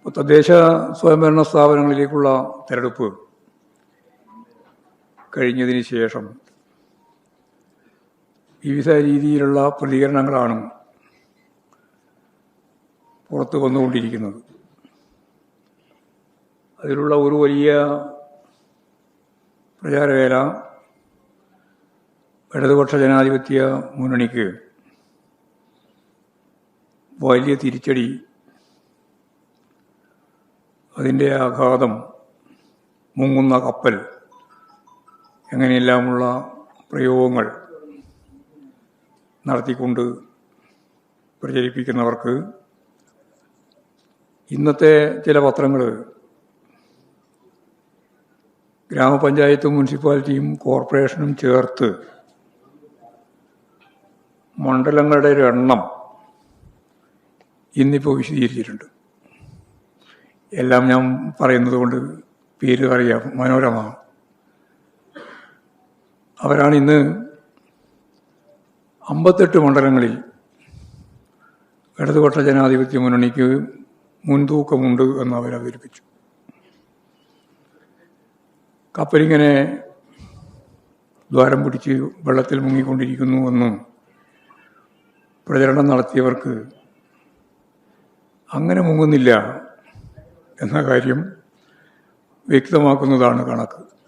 ഇപ്പോൾ തദ്ദേശ സ്വയംഭരണ സ്ഥാപനങ്ങളിലേക്കുള്ള തെരഞ്ഞെടുപ്പ് കഴിഞ്ഞതിന് ശേഷം വിവിധ രീതിയിലുള്ള പ്രതികരണങ്ങളാണ് പുറത്തു വന്നുകൊണ്ടിരിക്കുന്നത്. അതിലുള്ള ഒരു വലിയ പ്രചാരവേല ഇടതുപക്ഷ ജനാധിപത്യ മുന്നണിക്ക് വലിയ തിരിച്ചടി അതിന്റെ ആഘാതം മുങ്ങുന്ന കപ്പൽ എങ്ങനെയെല്ലാമുള്ള പ്രയോഗങ്ങൾ നടത്തിക്കൊണ്ട് പ്രചരിപ്പിക്കുന്നവർക്ക് ഇന്നത്തെ ചില പത്രങ്ങൾ ഗ്രാമപഞ്ചായത്തും മുനിസിപ്പാലിറ്റിയും കോർപ്പറേഷനും ചേർത്ത് മണ്ഡലങ്ങളുടെ ഒരു എണ്ണം ഇന്നിപ്പോൾ വിശദീകരിച്ചിട്ടുണ്ട്. എല്ലാം ഞാൻ പറയുന്നത് കൊണ്ട് പേര് അറിയാം മനോരമ. അവരാണ് ഇന്ന് അമ്പത്തെട്ട് മണ്ഡലങ്ങളിൽ ഇടതുപക്ഷ ജനാധിപത്യ മുന്നണിക്ക് മുൻതൂക്കമുണ്ട് എന്ന് അവർ അവതരിപ്പിച്ചു. കപ്പലിങ്ങനെ ദ്വാരം പിടിച്ച് വെള്ളത്തിൽ മുങ്ങിക്കൊണ്ടിരിക്കുന്നു എന്നും പ്രചരണം നടത്തിയവർക്ക് അങ്ങനെ മുങ്ങുന്നില്ല എന്ന കാര്യം വ്യക്തമാക്കുന്നതാണ് കണക്ക്.